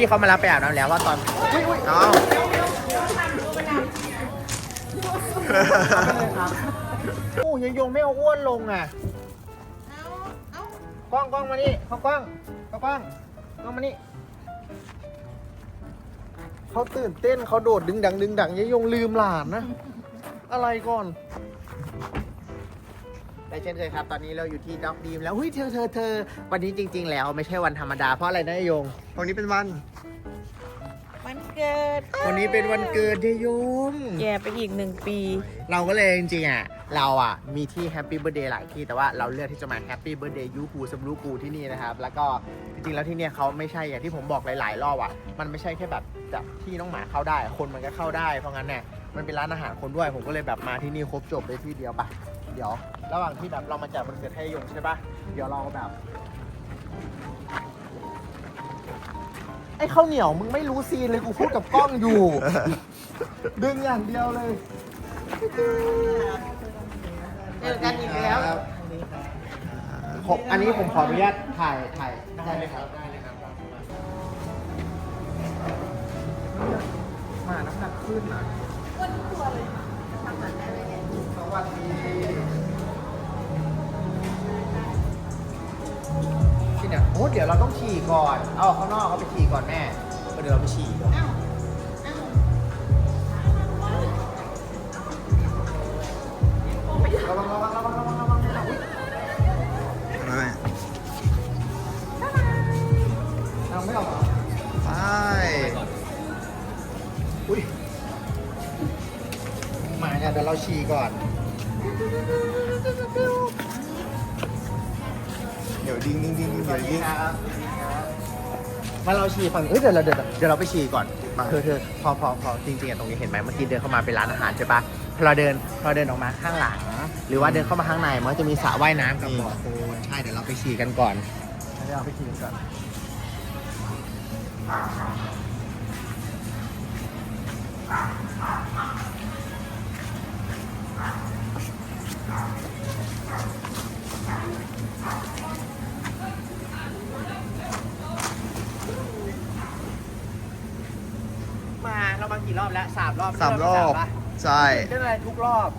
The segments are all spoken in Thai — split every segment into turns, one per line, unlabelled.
พี่เขามารับไปอาบน้ำแล้วว่าตอนอุ้ยอุ้ย
เอา
โอ้ยังยงไม่เอาอ้วนลงอะกล้องกล้องมานี่เขากล้องเขากล้องกล้องมานี่เขาตื่นเต้นเขาโดดดึงดังดึงดังยังยงลืมหลานนะ อะไรก่อน และเช่นเคยครับ ตอนนี้เราอยู่ที่ด็อกดีมแล้วเฮ้ยเธอเธอเธอวันนี้จริง ๆ แล้วไม่ใช่วันธรรมดาเพราะอะไรนะยง
วันนี้เป็นวัน
วันเกิด
วันนี้เป็นวันเกิดเดยง
แย่ไปอีกหนึ่งปี
เราก็เลยจริงๆอะเราอะมีที่แฮปปี้เบ t ร์ a เดย์หลายที่แต่ว่าเราเลือกที่จะมาแฮปปี้เบ t ร์ a เดย์ยูกูสมรูกูที่นี่นะครับ แล้วก็จริงๆแล้วที่เนี่ยเขาไม่ใช่อย่างที่ผมบอกหลายๆรอบอะมันไม่ใช่แค่แบบจับที่น้องหมาเข้าได้ คนมันก็เข้าได้เพราะงั้นเนี่ยมันเป็นร้านอาหารคนด้วยผมก็เลยแบบมาที่นี่ครบจบเลยที่เดียวปะเดี๋ยว ระหว่างที่แบบเรามาจัดวันเกิดให้ยงใช่ปะเดี๋ยวเราแบบ ไอ้ข้าวเหนียวมึงไม่รู้ซีนเลยกูพูดกับกล้องอยู่ ดึงอย่างเดียวเลยเจอกันอีกแล้วผมอันนี้ผมขออนุญาตถ่ายถ่ายได้เลยครับได้เลยครับมาน้ำหนักขึ้นอะอ้วนตัวเลยส วัสดีที่เนี่ยโอ้เดี๋ยวเราต้องฉี่ก่อน เอาออกข้างนอกเขาไปฉี่ก่อนแม่เดี๋ยวเราไปฉี่ระวังระวังระวังระวังระวังระวังอุ๊ยเอาไม่ออกเหรอ
ไป
อุ้ยมาเนี่ยเดี๋ยวเราฉี่ก่อน
ดี๋ยวดิ้งดิ้งดิ้งดิ้ง
ส
เดี๋
วั
ยวดิ้ง
สดีครับมาเราฉี่ฝั่งเอ้ยเดี๋ยวเราเดี๋ยวเดี๋ยวเราไปฉี่ก่อน
มา
เธอเธอพอพอพอจริงๆอะตรงนี้เห็นไหมเมื่อกี้เดินเข้ามาเป็นร้านอาหารใช่ปะพอเราเดินพอเราเดินออกมาข้างหลัง หรือว่าเดินเข้ามาข้างในมันก็จะมีสระว่ายน้ำกับบ่อโคลนใช่เดี๋ยวเราไปฉี่กันก่อนเดี๋ยวเราไปฉี่กันก่อนมาเรามา กี่รอบแล้วสามรอบ
สามรอบ
ปะ
ใช่
เรื่องอะไรทุกรอบ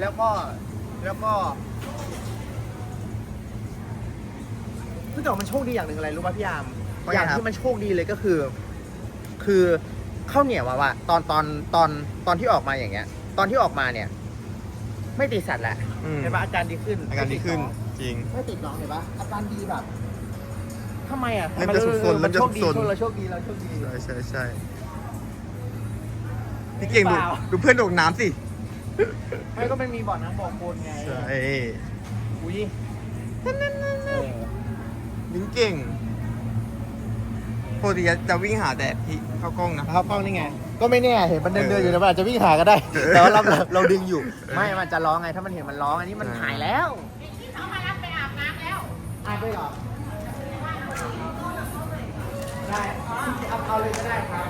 แล้วก็แล้วก็คือแต่ว่ามันโชคดีอย่างหนึ่งอะไรรู้ป่ะพี่ยาม
ว่า
อ
ไง
ย่าง
ครับ
ที่มันโชคดีเลยก็คือ คือข้าวเหนียวอะว่าตอนตอนตอนตอนที่ออกมาอย่างเงี้ย ตอนที่ออกมาเนี่ย ไม่ติดสัตว์แหละ
อืม
เห็นปะอาการดีขึ้น
อาการดีขึ้น
ไม่ติด
จริง
น้องไม่ติดน้องเห็นปะอาการดีแบบ ทำไมอะ
เริ่มจะสุดๆ
มันโชคดี
เริ่มจะสุดๆ
เราโชคดีเราโชคดี
ใช่ใช่ใช่พี่เก่งดู
เปล่า
ดูเพื่อนโดดน้ำสิ
ไม่ก็มันมีบ่อน้ำบ่อโคลนไง
ใช่
อุ้ยเออ
วิ่งเก่งปกติจะวิ่งหาแต่พี่เข้ากล้องนะ
เขากล้องนี่ไง ก็ไม่แน่เห็นมันเดิน
เอ
เดิ
อน
อยู่นะมันอาจจะวิ่งหาก็ได้
เออ
แต่ว่าเราเราเราดึงอยู่
เออ
ไม่มันจะร้องไงถ้ามันเห็นมันร้องอันนี้มัน
เออ
หายแล้วเขามารับไปอาบน้ำแล้วอาบด้วยเหรอ ได้เอาเอาเลยก็ได้ครับ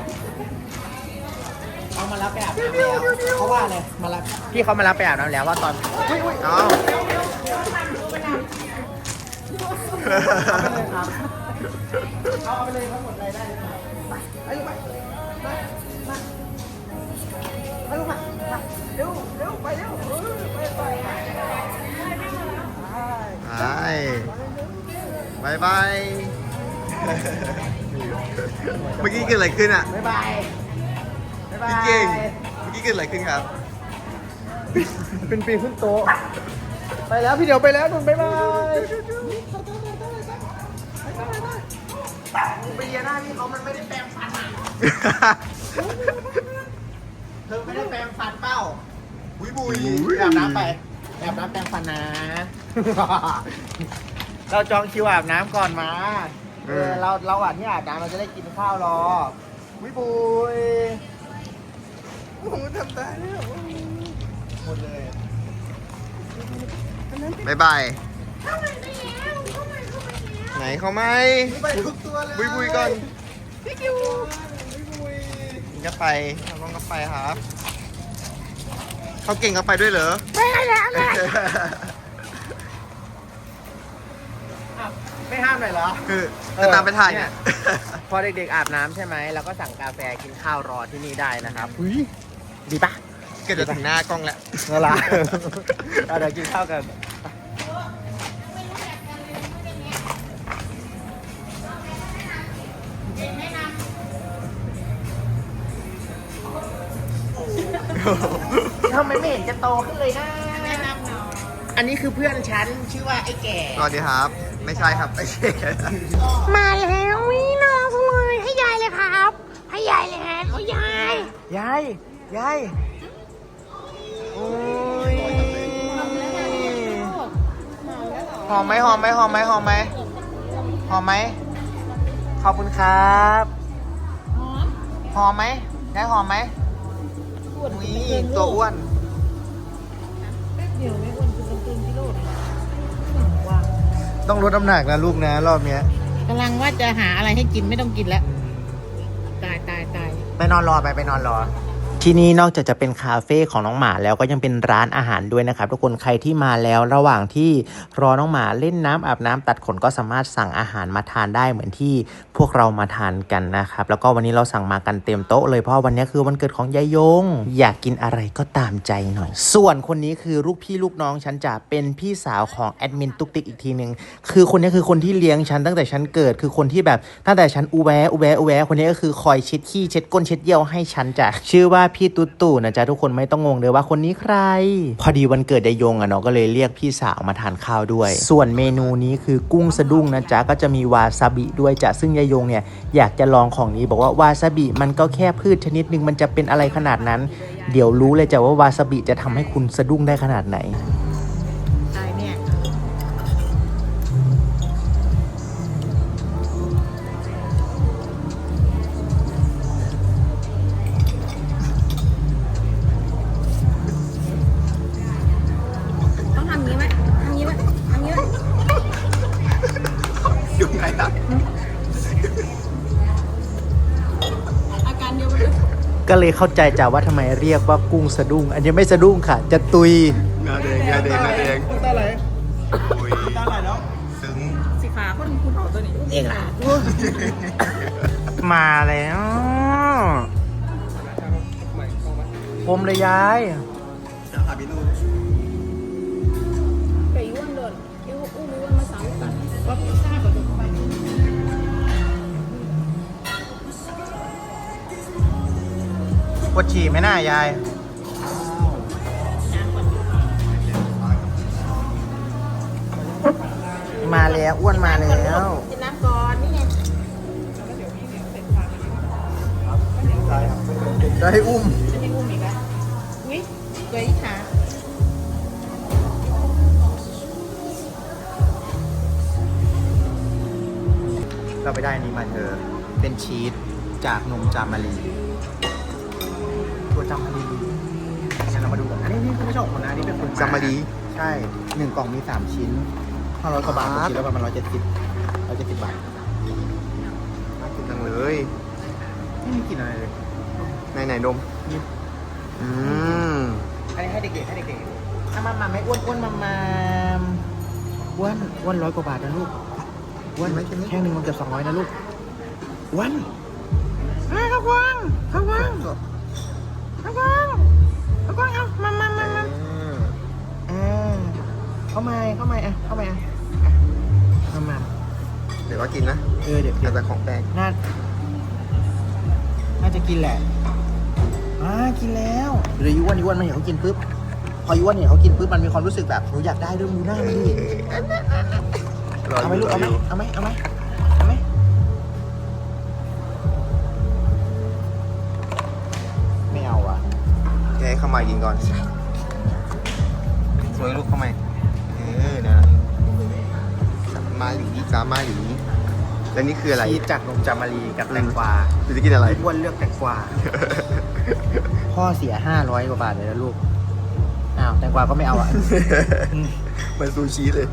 เอามารับไปอาบน้ำแล้วเพราะว่าอะไรมารับพี่เขามารับไปอาบน้ำแล้วว่าตอนอุ้ยอุ้ย
เอา
เอาไปเลยครับเอาไปเลยทั้งหมดเลยได้เลยครับไปไปลูกไปมามาไปลูกมามาเร็วเร็วไปเร็วเออไปไปไป
ไปบายบาย เมื่อกี้เกิดอะไรขึ้นอะ
บ๊ายบายบ๊ายบาย
พี่เก่งเมื่อกี้เกิดอะไรขึ้นครับ
เป็นปีขึ้นโต๊ะ ไปแล้วพี่เดี๋ยวไปแล้วนุ่นบ๊ายบายไปเยียหน้าพี่เขามันไม่ได้แปรงฟันอะเธอไม่ได้แปรงฟันเป้า
บุยบุย
ไปอาบน้ำไปไปอาบน้ำแปรงฟันนะ เราจองคิวอาบน้ำก่อนมา เออเราเราอะที่อาบน้ำเราจะได้กินข้าวรอวิบุย
โอ้โหทำตายแล้ว
หมดเลย
บายบายไหนเขาไหม
ไปทุกตัวเลย
บุยบุยก่อนพี่คิวบุยบุยก็ไปเขาต้องก็ไปครับ เขาเก่งก็ไปด้วยเหรอ
ไม่ได้แล้วนะ
เไม่
ห้ามหน่อยเหรอ
คือจะตามไปถ่ายเนี่ย
พอเด็กๆอาบน้ำใช่ไหมเราก็สั่งกาแฟกินข้าวรอที่นี่ได้นะครับดีปะ
เกิดจะถึงหน้ากล้องแล้ว
นั่นละเอาเดี๋ยวกินข้าวกัน ทำไมไม่เห็นจะโตขึ้นเลยนะ แนะนำหน่อยอันนี้คือเพื่อนฉันชื่อว่าไอ้แก่
สวัสดีครับ ไม่ใช่ครับไอ้เช่
มาแล้ววิน่ารักจังเลยให้ยายเลยครับ ให้ยายเลยฮะโอ้ยาย
ยาย ยาย โอ้ยหอมไหมหอมไหมหอมไหมหอมไหมหอมไหม ขอบคุณครับ หอมไหมได้หอมไหมนี่ตัวอ้วน
เดี๋ยวไม่อ้วนคือกระตุ้นพี่โรด
ต้องลดน้ำหนักนะลูกนะ รอบเนี้ย
กำลังว่าจะหาอะไรให้กินไม่ต้องกินแล้ว ตายตายตาย
ไปนอนรอไปไปนอนรอ ที่นี่นอกจากจะเป็นคาเฟ่ของน้องหมาแล้วก็ยังเป็นร้านอาหารด้วยนะครับ ทุกคนใครที่มาแล้วระหว่างที่รอน้องหมาเล่นน้ำอาบน้ำตัดขนก็สามารถสั่งอาหารมาทานได้เหมือนที่พวกเรามาทานกันนะครับ แล้วก็วันนี้เราสั่งมากันเต็มโต๊ะเลยเพราะวันนี้คือวันเกิดของยายยง อยากกินอะไรก็ตามใจหน่อย ส่วนคนนี้คือลูกพี่ลูกน้องฉันจะเป็นพี่สาวของแอดมินตุ๊กติ๊กอีกทีหนึ่งคือคนนี้คือคนที่เลี้ยงฉันตั้งแต่ฉันเกิดคือคนที่แบบตั้งแต่ฉันอูแวอูแวอูแวคนนี้ก็คือคอยเช็ดขี้เช็ดก้นเช็ดเยี่ยวให้ฉันจ้ะชื่อว่าพี่ตุ๊ตู่นะจ๊ะทุกคนไม่ต้องงงเลยว่าคนนี้ใคร พอดีวันเกิดยายยงอะเนาะก็เลยเรียกพี่สาวมาทานข้าวด้วย ส่วนเมนูนี้คือกุ้งสะดุ้งนะจ๊ะก็จะมีวาซาบิด้วยจ้ะซึ่งยายยงเนี่ยอยากจะลองของนี้บอกว่าวาซาบิมันก็แค่พืชชนิดหนึ่งมันจะเป็นอะไรขนาดนั้น เดี๋ยวรู้เลยจ้ะว่าวาซาบิจะทำให้คุณสะดุ้งได้ขนาด
ไห
น
ก็เลย
เข้าใจจ้ะว่าทำไมเรียกว่ากุ้งสะดุ้ง อันนี้ไม่สะดุ้งค่ะ จะตุย
งาแดงงาแดงงาแดง
ตาไหล
อุ้ย
ตาไหลแล้ว
ซึ้ง
สีขาคนคุณเอาตัวนี้
เองล่ะมาแล้ว ผมเลยยาย
พาไปดู
ไก่อ้วนโดนอ้วนอ้วนมาสามกันว่าพิซซ่ากับ
ปวดฉี่ไหมน่ายาย มาแล้วอ้วนมาแล้ว
กินน้ำก่อนนี่ไง
จะให้อุ้ม
จะให้อุ้มอีกแล้ววิตัวอีขา
เราไปได้อันนี้มาเธอ เป็นชีสจากนมจามารี ตัวจามารีงั้นเรามาดูกันอันนี้นี่คือไม่ใช่ของคนนะอันนี้เป็นคน
จามารี
ใช่หนึ่งกล่องมีสามชิ้นห้าร้อยกว่าบาท
ครับ
ชิ้นละประมาณร้อยเจ็ดสิบร้อยเจ็ดสิบบาท
น่ากินจังเลย
ไม่มีกลิ่นอะไรเลย
ไหนไหนดม
นี่
อืม
อันนี้ให้เด็กๆให้เด็กๆเอามามาไม่อ้วนอ้วนมามาอ้วนอ้วนร้อยกว่าบาทนะลูกอ้วน
ไม่ใช่ไหม
แค่หนึ่งมันเกือบสองร้อยนะลูกอ้วนมาข้าวกวางข้าวกวางข้าว กวางข้าวกวางเอามามามามา
อืม
อ่าเข้ามาเข้ามาอะเข้ามาอะเข้ามา
เดี๋ยวก็กินนะ
เออเดี๋ยวเดี๋ยว
แต่ของแปลก
น่าน่าจะกินแหละอ่ากินแล้วเดี๋ยวยูอ้วนยูอ้วนมันเห็นเขากินปุ๊บพอยูอ้วนเห็นเขากินปุ๊บมันมีความรู้สึกแบบหนูอยากได้ด้วยดูหน้ามันดิ
รอ
เอาไหม
ยู่
ลูก
รอ
เอาไหม
อยู่
เอาไหมเอาไหมเอาไหม
แกให้เข้ามากินก่อนสวยลูกเข้ามาเออนะสามาหลีสามาหลีแล้วนี่คืออะไร
ชีสจากนมจามารีกับแตงกวา
หรือจะกินอะไร
อ้วนเลือกแตงกวาพ่อเสียห้าร้อยกว่าบาทเลยนะลูกอ้าวแตงกวาก็ไม่เอาอะ
เหมันซูชิเลย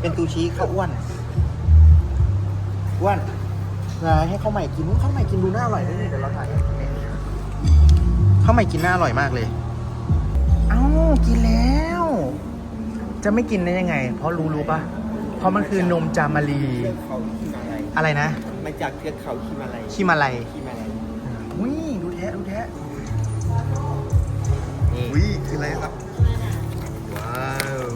เป็นตูชีข้าวอ้วนอ้วนนะให้ข้าวใหม่กินข้าวใหม่กินดูน่าอร่อยด้วยนี่เดี๋ยวเราถ่ายข้าวใหม่กินน่าอร่อยมากเลย เอ้ากินแล้ว จะไม่กินได้ยังไง เพราะรู้รู้ปะเพราะมันคือนมจามารี
เทือกเขาฮิมาลัย
อะไรนะ
มาจากเทือกเขาฮิมาลัย
คิมาลัย
ฮิมาลัย
อุ้ยดูแท้ดูแท้นี่
อุ้ยคืออะไรครับ ว้าว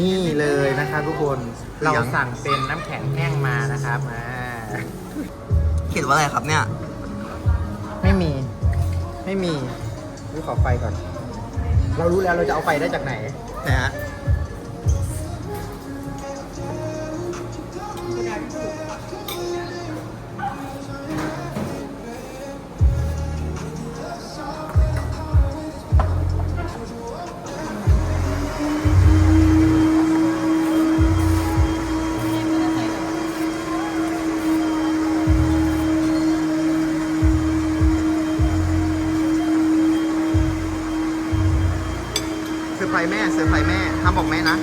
นี่เลยนะครับทุกคน เราสั่งเป็นน้ำแข็งแห้งมานะครับอ่า
เขียนว่าอะไรครับเนี่ย
ไม่มี ไม่มีดูขอไฟก่อน เรารู้แล้วเราจะเอาไฟได้จากไหน
นะฮะ ร์ไพรส์แม่เซอร์ไพรส์แม่ห้ามบอกแม่นะ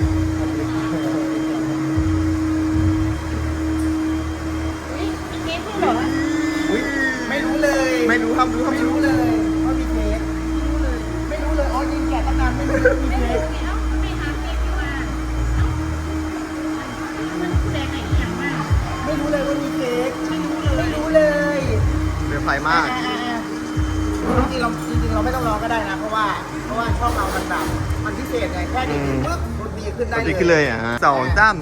อุ้ยไม่รู้เลย
ไม่รู้ห้ามรู้ห้าม
ไม่
รู้
รู้เลยว่ามีเค้กไม่รู้เลยอ๋อยิงแกะตั้งนานไม่รู้เลยว่ามีเค้กไม่รู้เลยว่ามีเค้กไม่รู้เลย
เซอร์ไพรส์มาก
จริงๆเราจริงๆ เราไม่ต้องรอก็ได้นะ เพราะว่าเพราะว่าช่องเรามันแบบมันพิเศษไงแค่นี้ปุ๊บมันดีขึ้นได้
สวัส
เลย
ดีขึ้นเลยอะสองตั้ม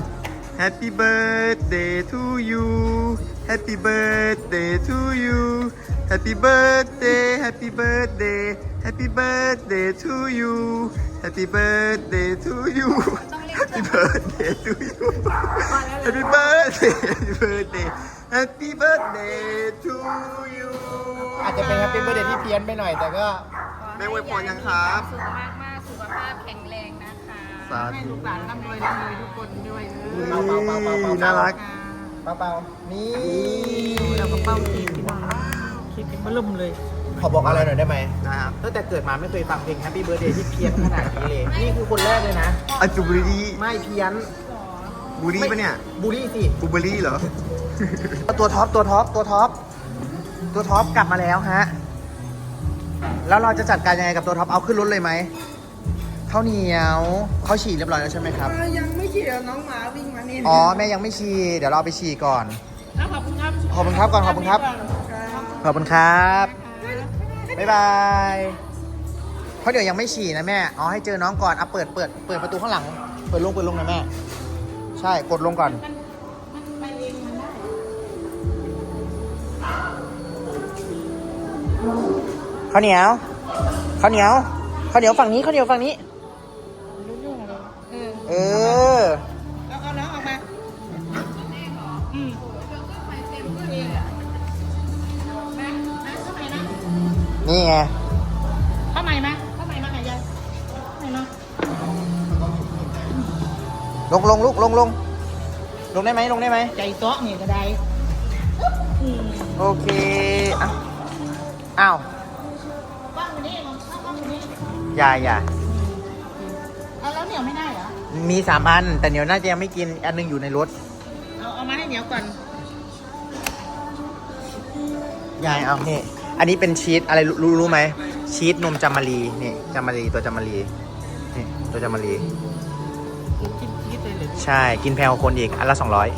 Happy birthday to you Happy birthday to you Happy birthday Happy birthday Happy birthday to you Happy birthday to you Happy birthday to you Happy birthday Happy birthday Happy birthday to you
อา จจะเป็นแฮปปี้เบอร์เดย์ที่เพี้ยนไปหน่อยแต่ก็
แม่อวยพรยังครับ
สุขมากมากๆสุขภาพแข็งแรงนะคะ
สาธุ
ให้ลูกหลานร่ำรวยร่ำรวยทุกคนด้วยเออ
เป่าเป่าเป่าเป่าเป่า
น่ารัก
เป่าๆนี่
เราก็เป้าเค้กที่บ้านเค้กเป็นมะลุ่มเลย
ขอบอกอะไรหน่อยได้ไหม
นะครับ
ตั้งแต่เกิดมาไม่เคยฟังเพลง Happy Birthday ที่เพี้ยนขนาดนี้เลย นี่คือคนแรกเลยนะ
อาจูบุรี
ไม่เพี้ยน
บูรี่ปะเนี่ย
บูลลี่สิ
บูเบอรี่เหรอ
ตัวท็อปตัวท็อปตัวท็อป ตัวท็อปกลับมาแล้วฮะ แล้วเราจะจัดการยังไงกับตัวท็อป เอาขึ้นรถเลยไหมข้าวเหนียวเขาฉี่เรียบร้อยแล้วใช่ไหมครับ
ยังไม่ฉีดน้องหมาวิ่งมานี่
อ๋อ แม่ยังไม่ฉี่เดี๋ยวเราเอาไปฉี่ก่อน
ขอบคุณครับ
ขอบคุณครับก่อนขอบคุณครับขอบคุณครับ บ๊ายบายเพราะเดี๋ยวยังไม่ฉี่นะแม่ อ๋อให้เจอน้องก่อนเอาเปิดเปิดเปิดประตูข้างหลัง เปิดลงเปิดลงนะแม่ ใช่ กดลงก่อน ข้าวเหนียวข้าวเหนียวข้าวเหนียวฝั่งนี้ข้าวเหนียวฝั่งนี้ เออ
แล้วเอาน้องออกมาอืมแม่แม่เข้าไปนะ
นี่ไง
เข้าใหม่ไหมเข้าใหม่มาไหนยายเข้าใหม่เนาะ
ลงลงลุกลงลงลงได้ไหมลงได้ไหม
ใจโต๊ะนี่ก็ได้อืม
โอเคอะอ้าว
ว่
อย่าอย่า
เอาแล้วเหนียวไม่ได้เหรอ
มีสามอัน แต่เดี๋ยวน่าจะยังไม่กิน อันหนึงอยู่ในรถ
เอาเอามาให้เหนียวก่อน
ยายเอานี่อันนี้เป็นชีสอะไรรู้รู้รู้ไหม ชีสนมจามารีนี่จามารีตัวจามารีนี่ตัวจามารี
กินกินชีสเลยเหรือ
ใช่ กินแพงกว่าคนอีก อันละสองร้อย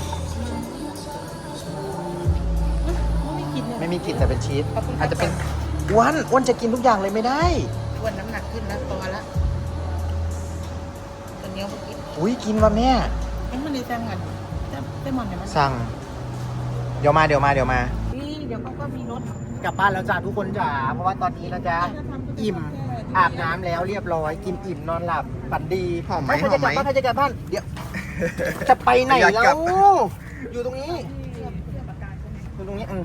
ไม่กินเลย
ไม่มีกลิ่นแต่เป็นชีสอาจจะเป็นอ้วนอ้วนจะกินทุกอย่างเลยไม่ได้
อ้วนน้ำหนักขึ้นนะพอละตอนนี้เอาไปกิน
อุ้ยกินว่ะแม่
เอ้ยมันดีจังอะแต่แต่มันเนี่ยมัน
สั่ง เดี๋ยวมาเดี๋ยวมาเดี๋ยวมา
นี่เดี๋ยวเขาก็มีรถ
กลับบ้านแล้วจ้าทุกคนจ๋าเพราะว่าตอนนี้นะจ๊ะอิ่มอาบน้ำแล้วเรียบร้อย กินอิ่มนอนหลับฝันดี
หอมไหม
ใครจะกลับ
หอมไหม
บ้านใครจะกลับบ้านเดี๋ยวจะไปไหน
อยาก
แล้
กลั
ว
บ
อยู่ตรงนี้อยู่ตรงนี้อืม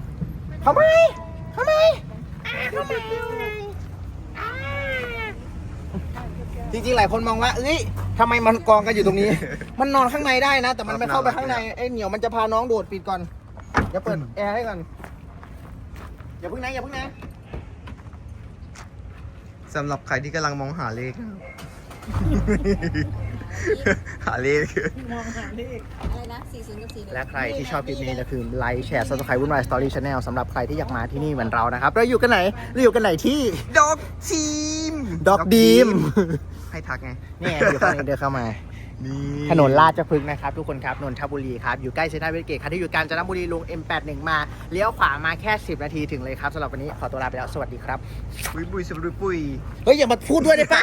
เข้าไหมเข้าไหมอ่าเข้ามาอ่า จริงๆหลายคนมองว่า เอ้ยทำไมมันกองกันอยู่ตรงนี้ มันนอนข้างในได้นะ แต่มันไม่เข้าไปข้างในไอ้เหนียวมันจะพาน้องโดดปิดก่อนเดี๋ยวเปิดแอร์ให้ก่อนอย่าเพิ่งนะอย่าเพิ่งนะ
สำหรับใครที่กำลังมองหาเลขนะครับ หาเลข
มองหาเลข
อะไรนะ40กับ41
และใครที่ชอบคลิปนี้นะคือไลค์แชร์ซับสไครต์วุ่นวายสตอรี่ชาแนลสำหรับใครที่อยากมาที่นี่เหมือนเรานะครับ เราอยู่กันไหน เราอยู่กันไหนที่
ดอกทีม
Dog Team
ให้ทักไง
เนี่ยอยู่ข้างในเดินเข้ามา
นี่
ถนนราชพฤกษ์นะครับ ทุกคนครับนนทบุรีครับ อยู่ใกล้เซ็นทรัลเวสเกตครับที่อยู่กาญจนบุรีลง M81 มา เลี้ยวขวามาแค่ 10 นาทีถึงเลยครับสำหรับวันนี้ขอตัวลาไปแล้ว สวัสดีครับ
ปุยปุยสปุยปุย
เฮ้ย อย่ามาพูดด้วยได้ปะ